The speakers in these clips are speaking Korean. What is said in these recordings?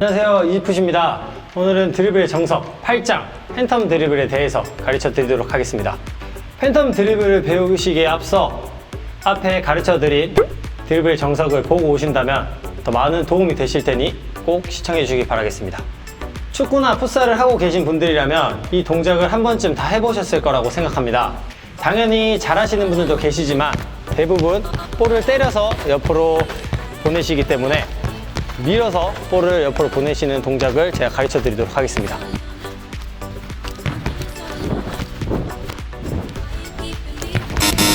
안녕하세요. 이지푸시입니다. 오늘은 드리블의 정석 8장 팬텀 드리블에 대해서 가르쳐 드리도록 하겠습니다. 팬텀 드리블을 배우시기에 앞서 앞에 가르쳐 드린 드리블의 정석을 보고 오신다면 더 많은 도움이 되실 테니 꼭 시청해 주시기 바라겠습니다. 축구나 풋살을 하고 계신 분들이라면 이 동작을 한 번쯤 다 해보셨을 거라고 생각합니다. 당연히 잘하시는 분들도 계시지만 대부분 볼을 때려서 옆으로 보내시기 때문에 밀어서 볼을 옆으로 보내시는 동작을 제가 가르쳐 드리도록 하겠습니다.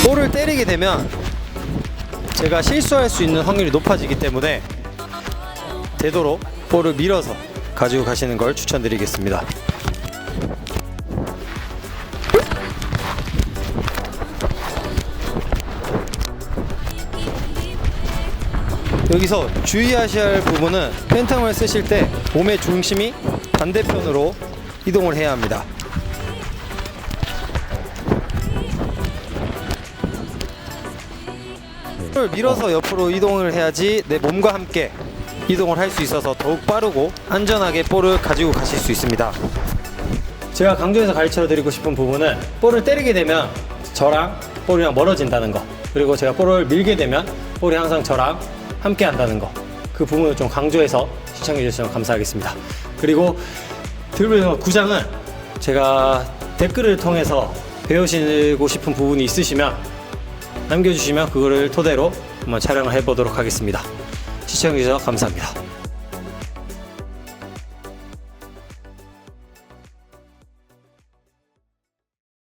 볼을 때리게 되면 제가 실수할 수 있는 확률이 높아지기 때문에 되도록 볼을 밀어서 가지고 가시는 걸 추천드리겠습니다. 여기서 주의하셔야 할 부분은 팬텀을 쓰실 때 몸의 중심이 반대편으로 이동을 해야 합니다. 볼을 밀어서 옆으로 이동을 해야지 내 몸과 함께 이동을 할 수 있어서 더욱 빠르고 안전하게 볼을 가지고 가실 수 있습니다. 제가 강조해서 가르쳐 드리고 싶은 부분은 볼을 때리게 되면 저랑 볼이랑 멀어진다는 거 그리고 제가 볼을 밀게 되면 볼이 항상 저랑 함께 한다는 거. 그 부분을 좀 강조해서 시청해 주시면 감사하겠습니다. 그리고 드리블 구장은 제가 댓글을 통해서 배우시고 싶은 부분이 있으시면 남겨주시면 그거를 토대로 한번 촬영을 해보도록 하겠습니다. 시청해 주셔서 감사합니다